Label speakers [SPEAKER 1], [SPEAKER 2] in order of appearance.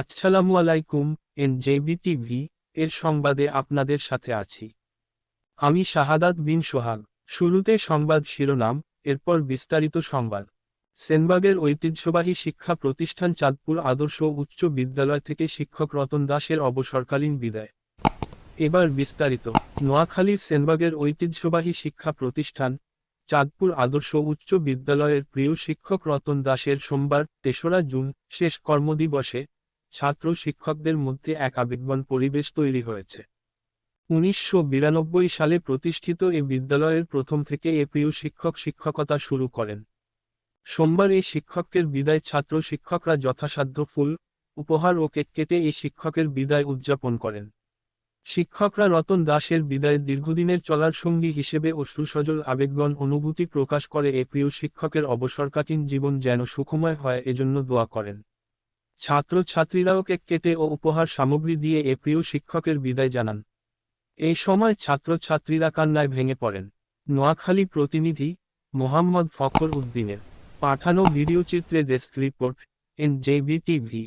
[SPEAKER 1] আসসালামু আলাইকুম N TV, এর সংবাদে আপনাদের সাথে আছি। আমি শাহাদাত বিন সোহাগ। শুরুতে সংবাদ শিরোনাম, এরপর বিস্তারিত সংবাদ। সেনবাগের ঐতিহ্যবাহী শিক্ষা প্রতিষ্ঠান চাঁদপুর আদর্শ উচ্চ বিদ্যালয় থেকে শিক্ষক রতন দাসের অবসরকালীন বিদায়। এবার বিস্তারিত। নোয়াখালীর সেনবাগের ঐতিহ্যবাহী শিক্ষা প্রতিষ্ঠান, চাঁদপুর আদর্শ উচ্চ বিদ্যালয়ের প্রিয় শিক্ষক রতন দাসের সোমবার, তেসরা জুন, শেষ কর্মদিবসে ছাত্র শিক্ষকদের মধ্যে এক আবেগবান পরিবেশ তৈরি হয়েছে। উনিশশো বিরানব্বই সালে প্রতিষ্ঠিত এ বিদ্যালয়ের প্রথম থেকে এ প্রিয় শিক্ষক শিক্ষকতা শুরু করেন। সোমবার এই শিক্ষকের বিদায় ছাত্র শিক্ষকরা যথাসাধ্য ফুল, উপহার ও কেক কেটে এই শিক্ষকের বিদায় উদযাপন করেন। শিক্ষকরা রতন দাসের বিদায় দীর্ঘদিনের চলার সঙ্গী হিসেবে অশ্রুসজল আবেগগণ অনুভূতি প্রকাশ করে এ প্রিয় শিক্ষকের অবসরকালীন জীবন যেন সুখময় হয় এজন্য দোয়া করেন। ছাত্র ছাত্রীরাও কেক কেটে ও উপহার সামগ্রী দিয়ে এ প্রিয় শিক্ষকের বিদায় জানান। এই সময় ছাত্রছাত্রীরা কান্নায় ভেঙে পড়েন। নোয়াখালী প্রতিনিধি মোহাম্মদ ফখর উদ্দিনের পাঠানো ভিডিও চিত্রে desk report N JB TV.